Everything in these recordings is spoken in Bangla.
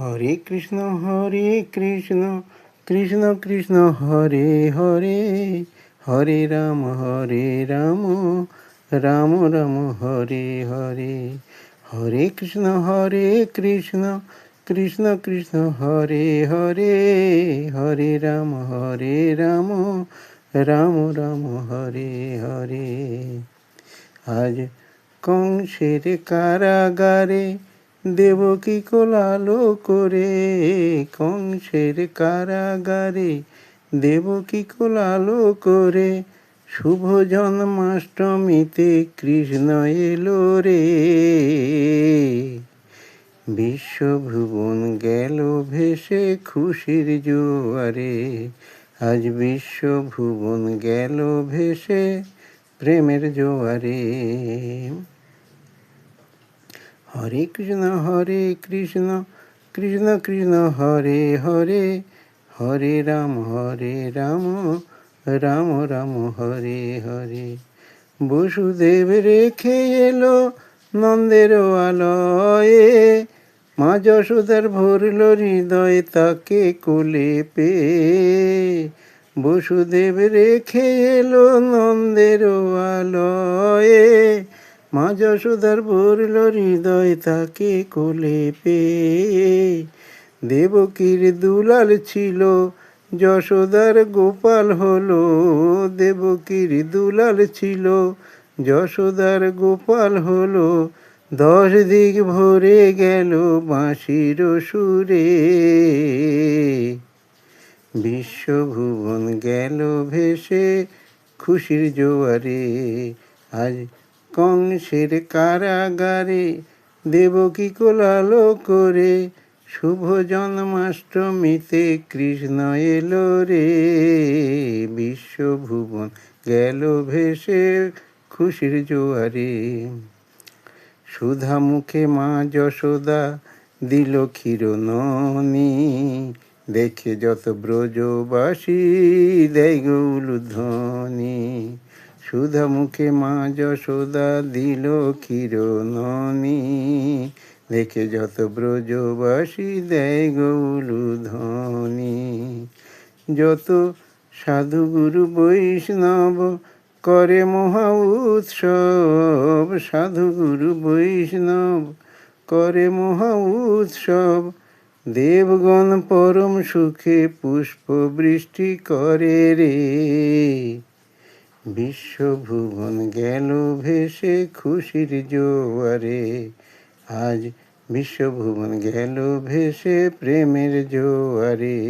হরে কৃষ্ণ হরে কৃষ্ণ কৃষ্ণ কৃষ্ণ হরে হরে হরে রাম হরে রাম রাম রাম হরে হরে হরে কৃষ্ণ হরে কৃষ্ণ কৃষ্ণ কৃষ্ণ হরে হরে হরে রাম হরে রাম রাম রাম হরে হরে আজ কংসের কারাগারে দেবকী কোলালো করে কংসের কারাগারে, দেবকী কোলালো করে শুভ জন্মাষ্টমীতে কৃষ্ণ এলো রে। বিশ্বভুবন গেল ভেসে খুশির জোয়ারে, আজ বিশ্বভুবন গেল ভেসে প্রেমের জোয়ারে। হরে কৃষ্ণ হরে কৃষ্ণ কৃষ্ণ কৃষ্ণ, হরে হরে হরে রাম হরে রাম রাম রাম, হরে হরে। বসুদেব রেখে এলো নন্দের আলয়ে। মা যশোদার ভরল হৃদয় তাকে কোলে পে বসুদেব রেখে এলো নন্দের আলয়ে। মা যশোদার ভরল হৃদয় তাকে কোলে পে দেবকীর দুলাল ছিল, যশোদার গোপাল হলো। দেবকীর দুলাল ছিল, যশোদার গোপাল হলো। দশ দিক ভরে গেল বাঁশির সুরে। বিশ্বভুবন গেল ভেসে খুশির জোয়ারে। আজ কংসের কারাগারে দেবকী কোলালো করে শুভ জন্মাষ্টমীতে কৃষ্ণ এলো রে। বিশ্বভুবন গেল ভেসে খুশির জোয়ারে। সুধা মুখে মা যশোদা দিল ক্ষীরননি। দেখে যত ব্রজবাসী দেয় গৌলধ্বনি সুধা মুখে মা যশোদা দিল ক্ষীরননি। দেখে যত ব্রজবাসী দেয় গৌলধ্বনি যত সাধুগুরু বৈষ্ণব করে মহা উৎসব, সাধুগুরু বৈষ্ণব করে মহা উৎসব, দেবগণ পরম সুখে পুষ্প বৃষ্টি করে রে। বিশ্বভুবন গেল ভেসে খুশির জোয়ারে। আজ বিশ্বভুবন গেল ভেসে প্রেমের জোয়ারে।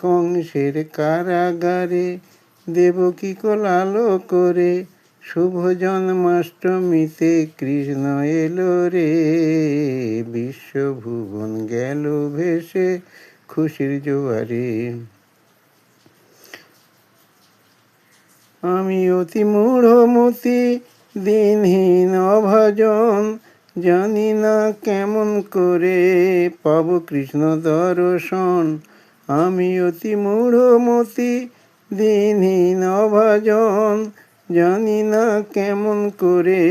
কংসের কারাগারে দেবকী কলালো করে? শুভ জন্মাষ্টমীতে কৃষ্ণ এলো রে। বিশ্বভুবন গেল ভেসে খুশির জোয়ারে। আমি অতি মূঢ়মতি দিনহীন অভাজন, জানি না কেমন করে পাব কৃষ্ণ দর্শন। আমি অতি মূঢ়মতি দিনহীন অভাজন, জানি না কেমন করে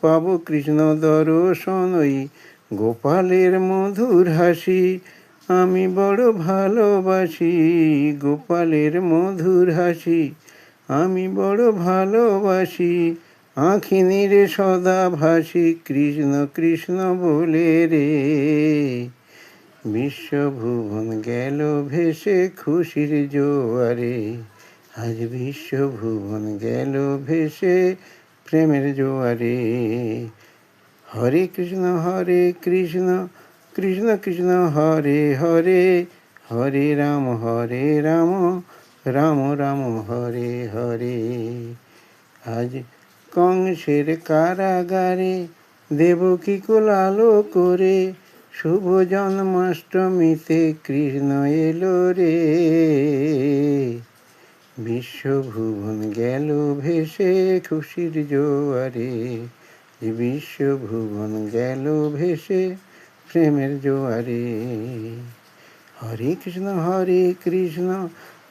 পাব কৃষ্ণ দর্শন। ওই গোপালের মধুর হাসি আমি বড় ভালোবাসি, গোপালের মধুর হাসি। আমি বড় ভালোবাসি, আঁখি নিরে সদা ভাসি, কৃষ্ণ কৃষ্ণ বলে রে। বিশ্বভুবন গেল ভেসে খুশির জোয়ারে, আজ বিশ্বভুবন গেল ভেসে প্রেমের জোয়ারে। হরে কৃষ্ণ হরে কৃষ্ণ কৃষ্ণ কৃষ্ণ, হরে হরে হরে রাম হরে রাম রাম রাম, হরে হরে। আজ কংসের কারাগারে দেবকী কোলালো করে শুভ জন্মাষ্টমীতে কৃষ্ণ এলো রে। বিশ্বভুবন গেল ভেসে খুশির জোয়ারে, বিশ্বভুবন গেল ভেসে প্রেমের জোয়ারে। হরে কৃষ্ণ হরে কৃষ্ণ